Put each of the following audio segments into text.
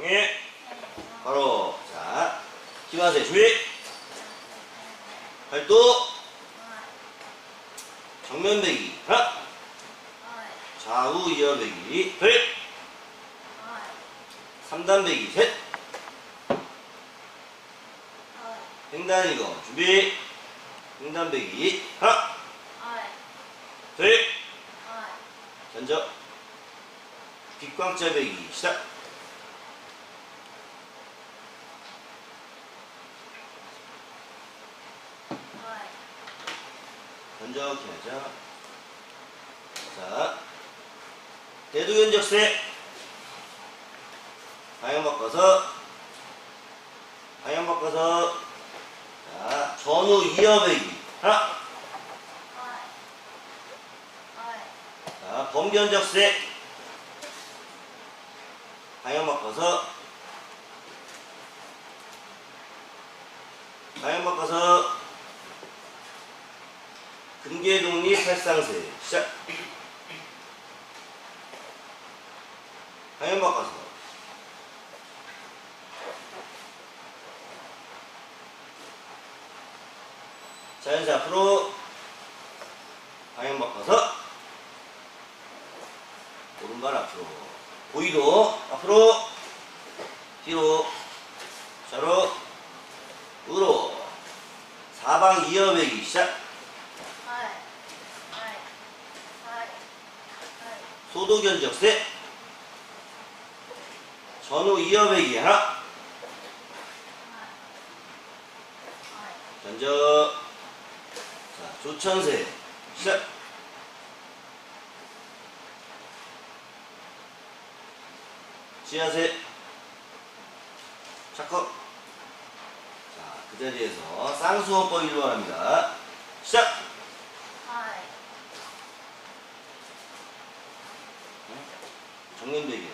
정해. 바로. 자, 기마세 준비. 팔도. 정면 배기. 하나. 좌우 이어 배기. 둘. 3단 배기. 셋. 횡단 이거. 준비. 횡단 배기. 하나. 둘. 전적. 빗광자 배기. 시작. 기하자. 자. 대두견적세. 방향 바꿔서. 방향 바꿔서. 자, 전후 이어배기. 하나. 자, 범견적세. 방향 바꿔서. 방향 바꿔서. 금계독립 팔상세. 시작. 방향 바꿔서. 자연사 앞으로. 방향 바꿔서. 오른발 앞으로. 보이도 앞으로. 뒤로. 좌로. 우로. 사방 이어배기 시작. 소도견적세. 전후 이어배기 하나. 견적. 자, 조천세. 시작. 지하세. 착석. 자, 그 자리에서 쌍수호법 1번 합니다. 시작. 정면배기.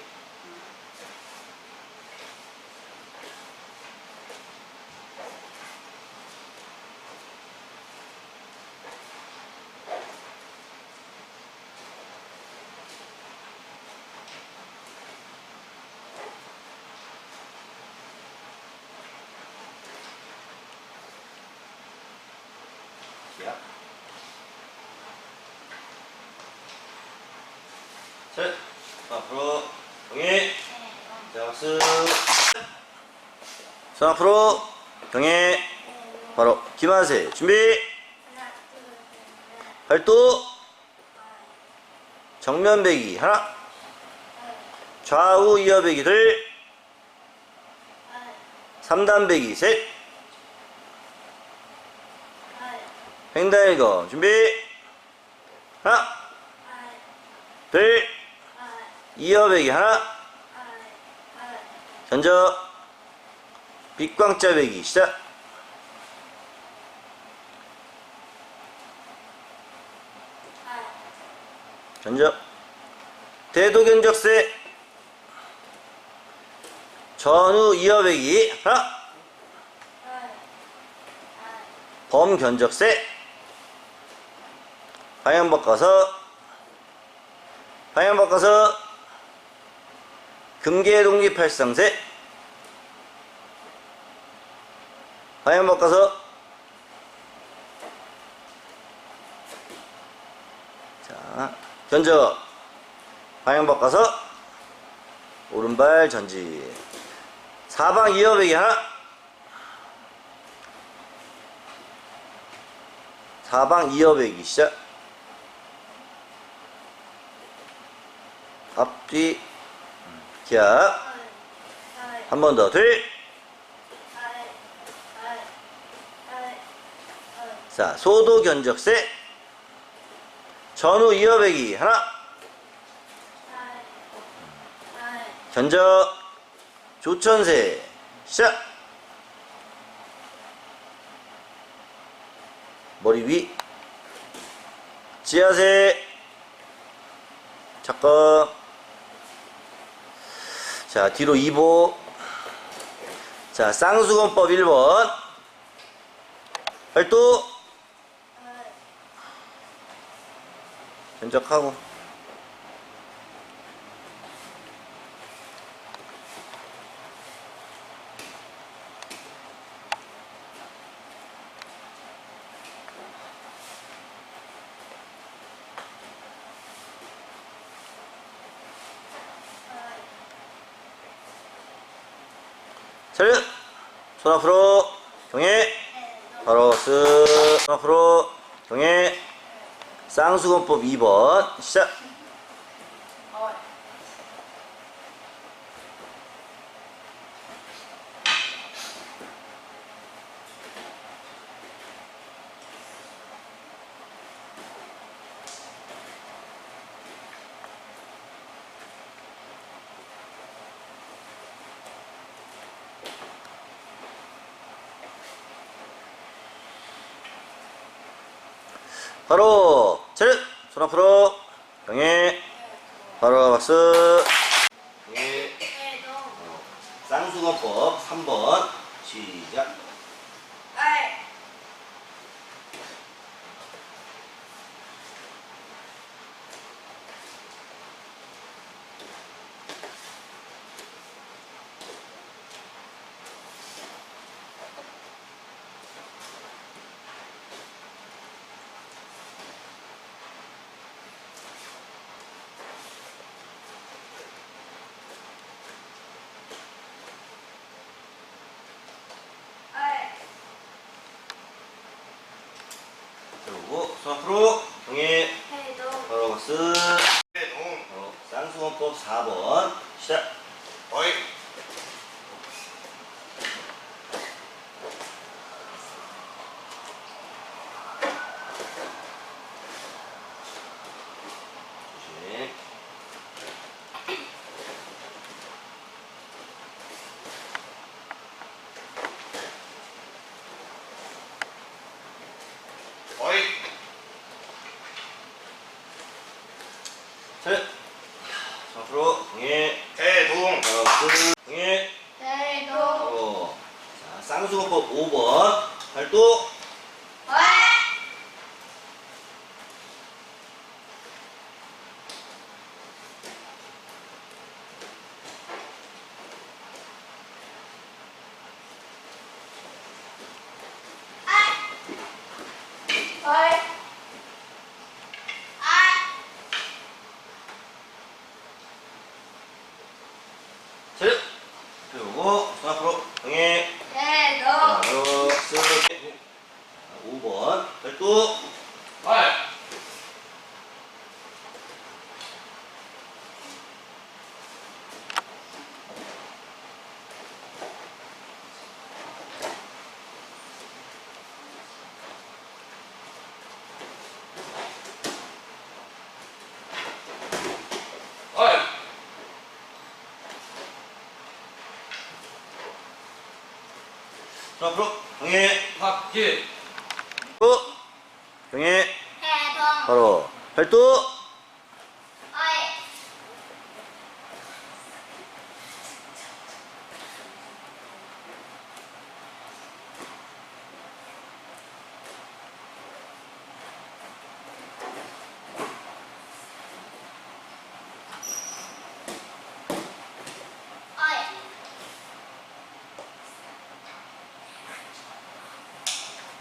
시작. 셋. 앞으로. 경례. 자, 박수. 손 앞으로. 경례. 바로. 기만세. 준비. 팔도. 정면 배기. 하나. 좌우 이어 배기. 둘. 3단 배기. 셋. 횡단 일거 준비. 하나. 둘. 이어배기. 하나. 견적. 빗광자 배기. 시작. 견적. 대도견적세. 전후 이어배기. 하나. 범견적세. 방향 바꿔서. 방향 바꿔서. 금계동기 팔상세. 방향 바꿔서. 자, 견적. 방향 바꿔서. 오른발 전지. 사방 이어배기 하나. 사방 이어배기 시작. 앞뒤 기압 한번 더. 둘. 자 소도 견적세. 전후 이어배기. 하나. 견적. 조천세. 시작. 머리 위. 지하세. 잠깐 자 뒤로 2보. 자 쌍수건법 1번. 발도 견적하고 차렷 손 앞으로. 경례 바로 쓱손 앞으로. 경례 쌍수건법 2번. 시작 바로 차렷 손 앞으로 경례 바로 박수 경례 어, 쌍수건법 3번 시작 그리고 손 앞으로 경례 바로 박수 어, 쌍수건법 4번 시작 어이 조심 어이 차렷 손 앞으로 경례 대동. 바로 박수 경례 어, 자, 쌍수건법 5번. 팔도 차렷 그리고 손 앞으로 경례 바로 박수 5번 팔도 어이 어이 손 앞으로 경례 박기 또. 경례 바로 팔도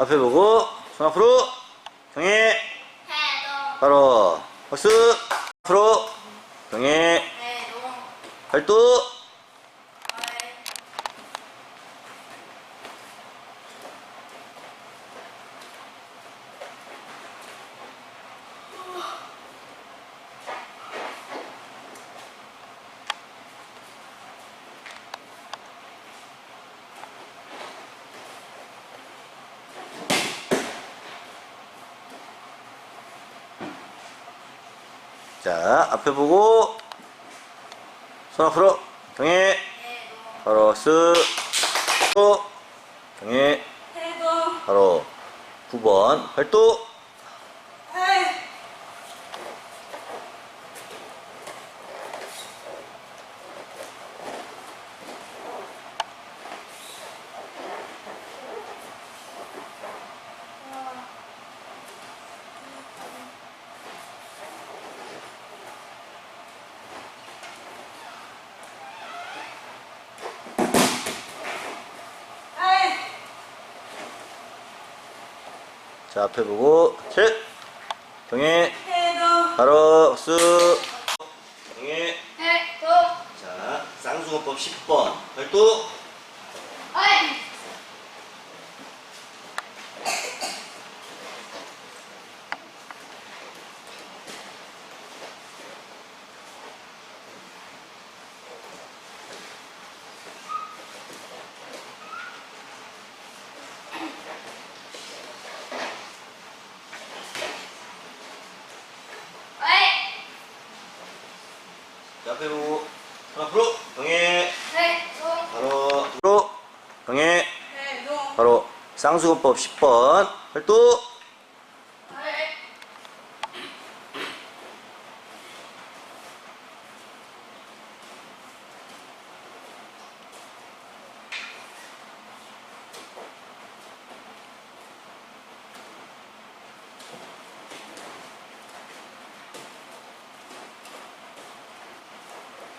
앞에 보고 손 앞으로. 경례 바로 박수 앞으로 경례 팔도 자 앞에 보고 손 앞으로. 경례 바로 박수 또 경례 바로 9번. 팔도 자 앞에 보고. 셋. 경례 바로 박수 경례 자 쌍수건법 10번. 팔도 아이. 아이. 자, 앞에 보고. 손 앞으로. 경례. 해동. 바로. 앞으로. 경례. 해동. 바로. 쌍수건법 10번. 활동.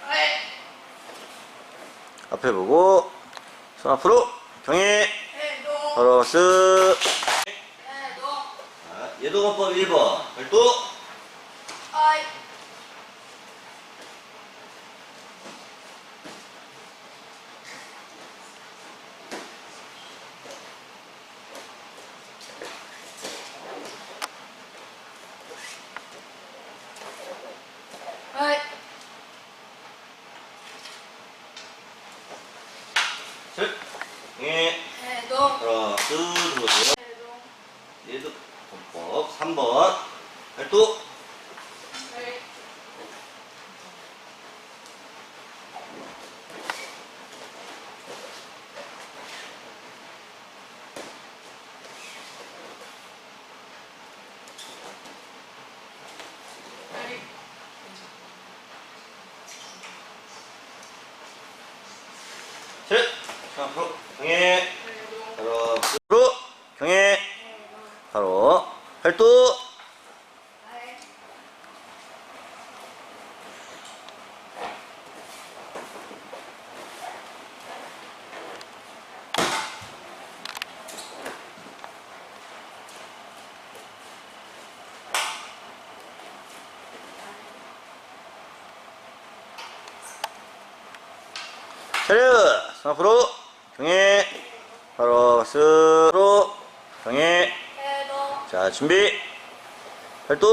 아이. 앞에 보고. 손 앞으로. 경례. 해동. 바로 쓱. 해동. 자, 예도건법 1번. 활동. 아이. 아이. 셋. 경례. 해동. 바로 쓱 들어오세요. 해동. 예도건법 3번. 활동. 아이. 아이. 셋. 손 앞으로. 경례. 해동. 바로 앞으로. 경례. 해동. 바로. 활동. 아이. 차렷! 손 앞으로. 경례. 바로 스로. 경례. 해동. 자, 준비. 활동.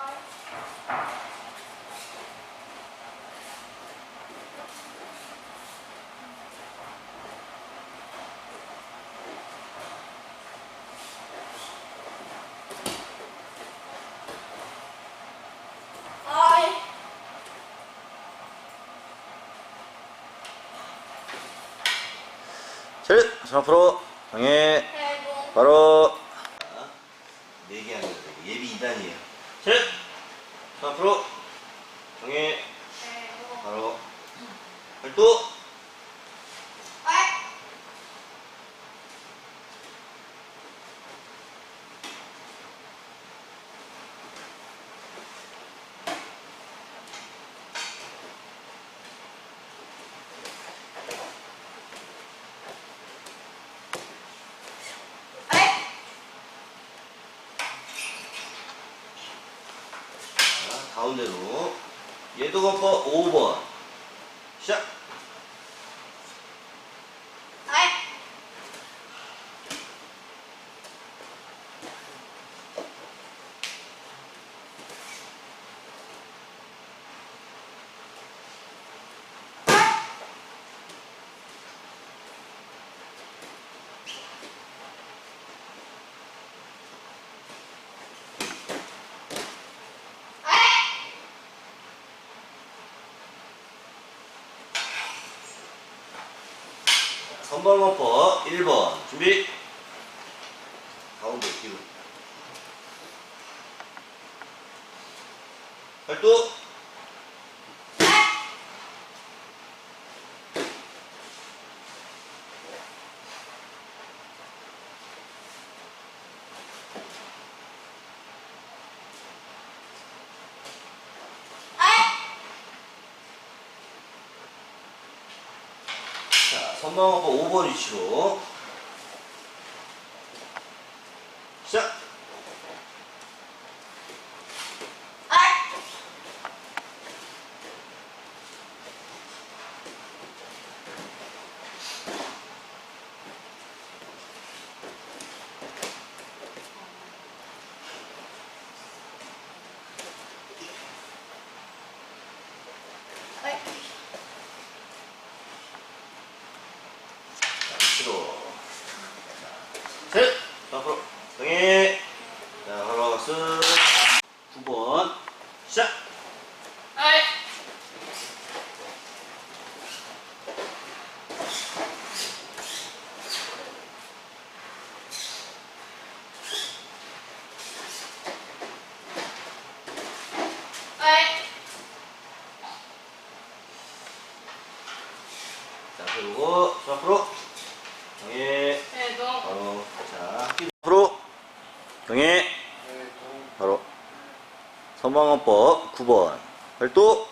아이. 아이. 차렷! 손 앞으로. 경례. 해동. 바로. 네 개 하는 거 예비 2단이에요. 차렷! 손 앞으로. 경례. 해동. 바로. 자, 가운데로. 예도건법 5번. 시작! 아이. 선방원법 1번. 준비. 가운데 뒤로. 활동. 자, 선방원법 5번 위치로. 9번. 발도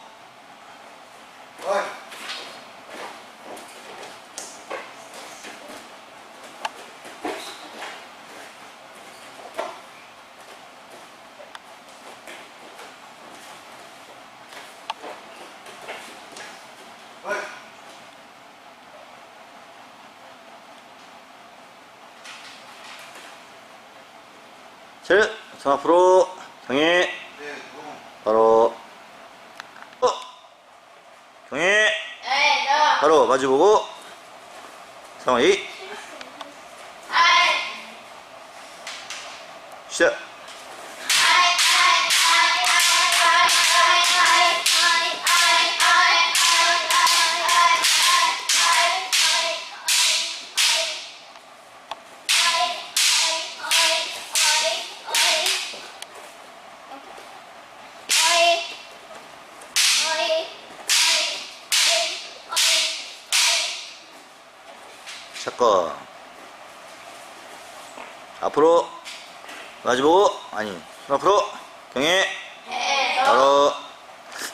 셋, 자 앞으로 정해. 마주 보고. 상황이. 아이. 시작. 잠깐. 앞으로. 마주보고. 아니. 손 앞으로. 경례. 바로.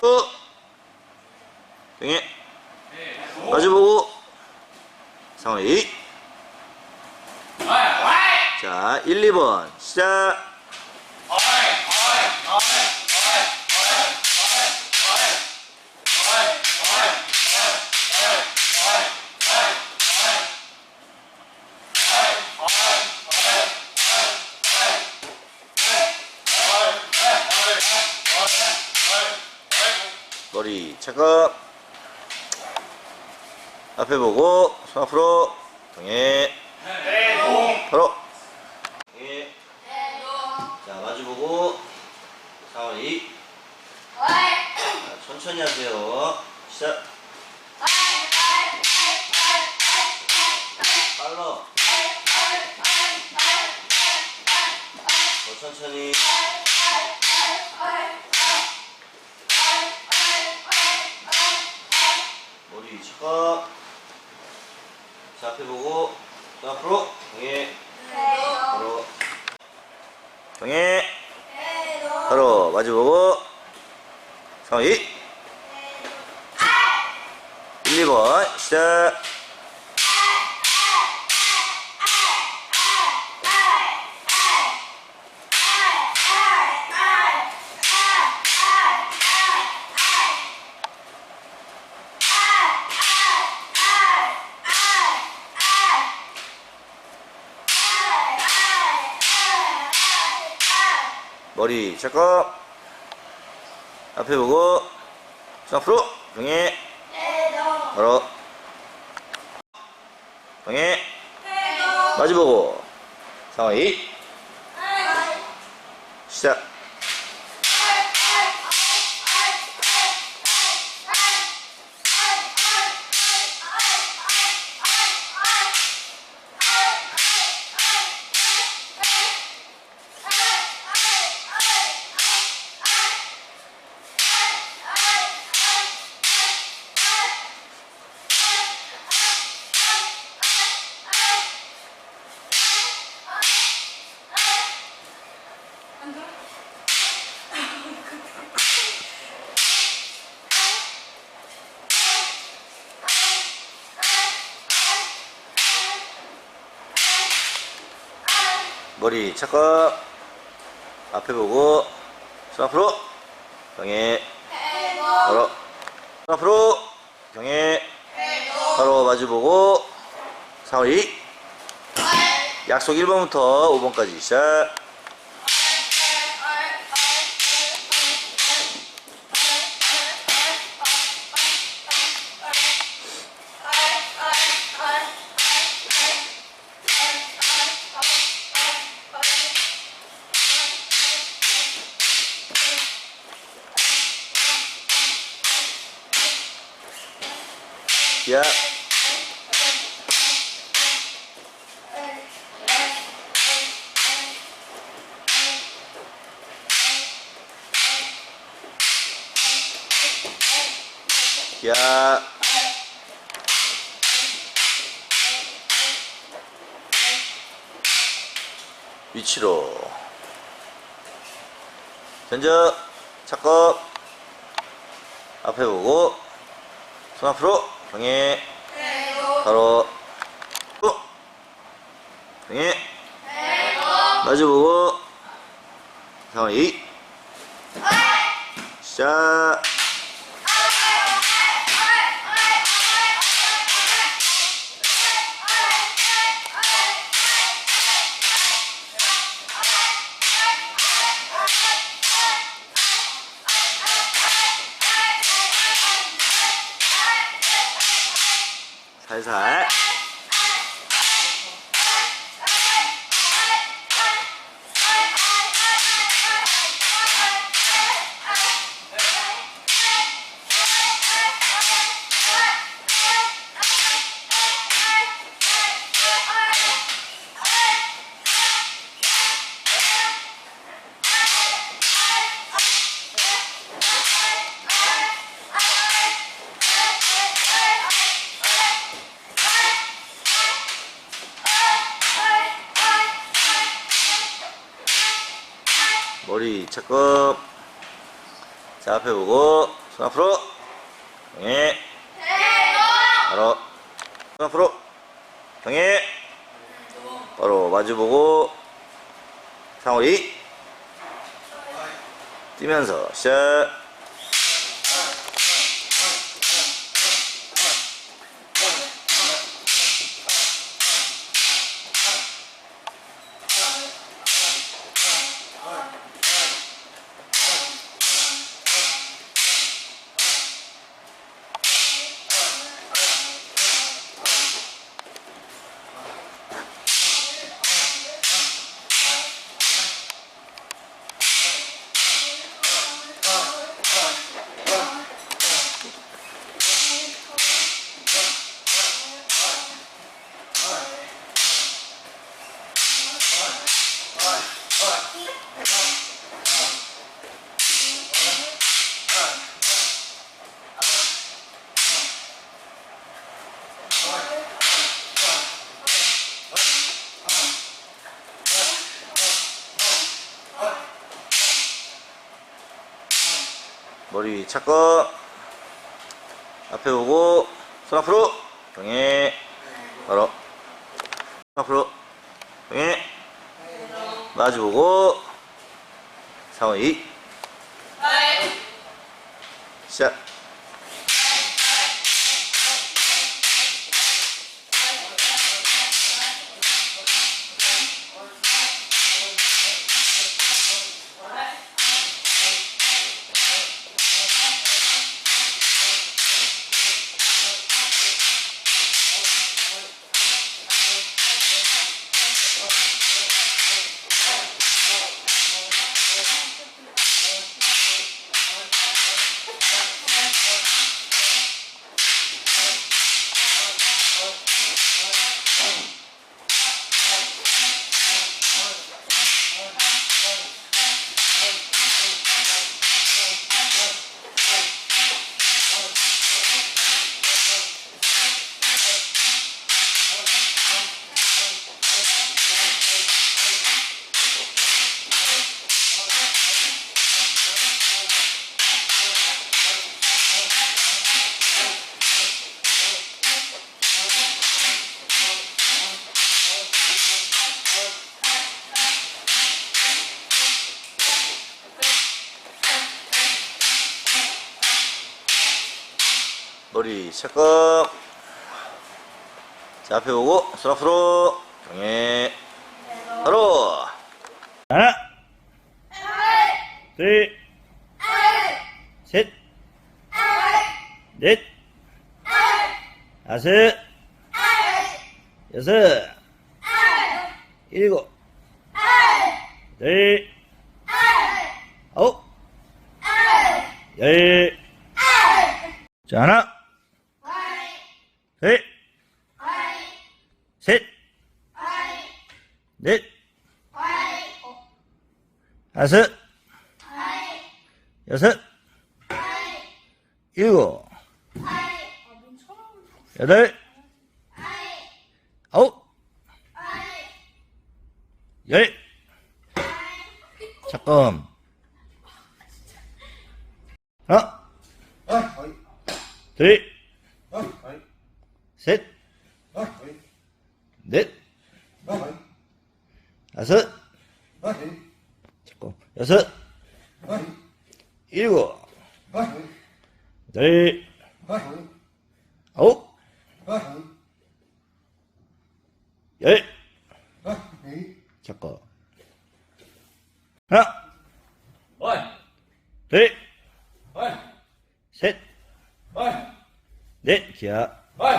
어. 경례. 네. 마주보고. 아이. 자, 1, 2번. 시작. 차갑. 앞에 보고. 손 앞으로. 경례. 바로. 경례. 자, 마주보고. 상황이. 자, 천천히 하세요. 시작. 빨라. 더 천천히. 머리 차갑. 자, 앞에 보고. 자, 앞으로. 경례. 바로. 경례. 바로 마주보고. 상황이. 1, 2번. 시작. 머리 차갑. 앞에 보고. 자, 앞으로. 경례. 바로. 경례. 마주 보고. 상황이. 머리 차갑. 앞에 보고. 손 앞으로. 경례. 바로. 손 앞으로. 경례. 바로 마주보고. 상황이. 약속 1번부터 5번까지 시작. Yeah. Yeah. 위치로. 던져. 착각 앞에 보고. 손 앞으로. 경해. 바로. 또 경해. 마주 보고. 상황 2 시작 踩踩 착겁 자 앞에 보고 손 앞으로. 경해 바로. 손 앞으로. 경해 바로 마주 보고 상월이. 뛰면서 시작 머리 착겁 앞에 보고 손 앞으로. 경해 바로. 손 앞으로. 경해 마주 보고. 상원 2 시작 머리 착겁 자 앞에 보고 손 앞으로. 경해 바로. 하나. 둘셋넷. 다섯. 여섯. 일곱. 열 아홉. 열. 자, 하나, 둘, 셋, 넷, 다섯, 여섯, 일곱, 여덟, 아홉, 열, 음. 하나, 둘, 셋, 넷, 다섯, 여섯, 일곱, 어이, 아홉, 열, 잡고. 하나, 둘, 셋, 넷, 기아, 어이,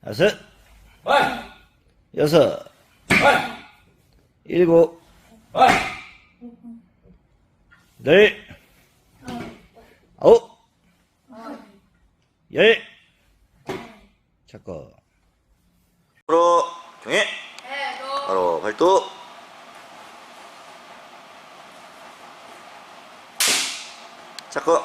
다섯, 여섯, 일곱, 어이, 열, 아홉, 열, 잡고. 바로 해도 바로 발도. 잡고.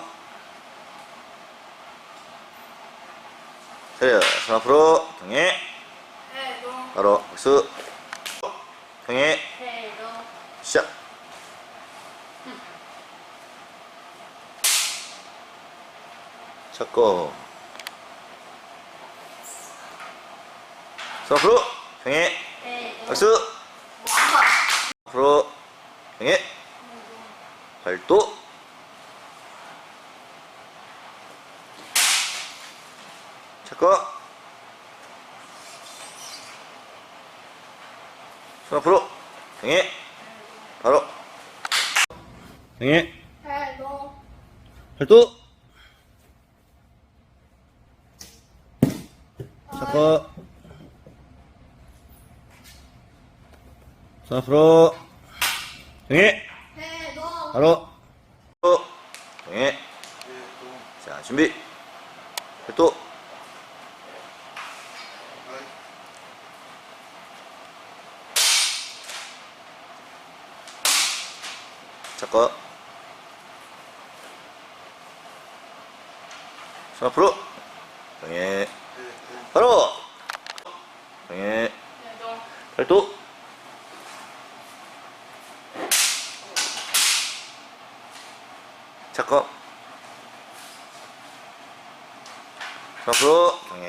차려, 손 앞으로, 경해, 바로 박수. 경해, 해도 시작. 잡고. 손 앞으로, 경해, 해도 박수. 앞으로, 경해, 발도. 잡고. 손 앞으로, 경해, 바로. 경해, 해도 발도. 잡고. 손 앞으로, 해도 바로. 또, 경해. 자, 준비. 발도. 잡고. 손 앞으로. 경해. 바로. 해도 발도. 손 앞으로. 경해. 바로.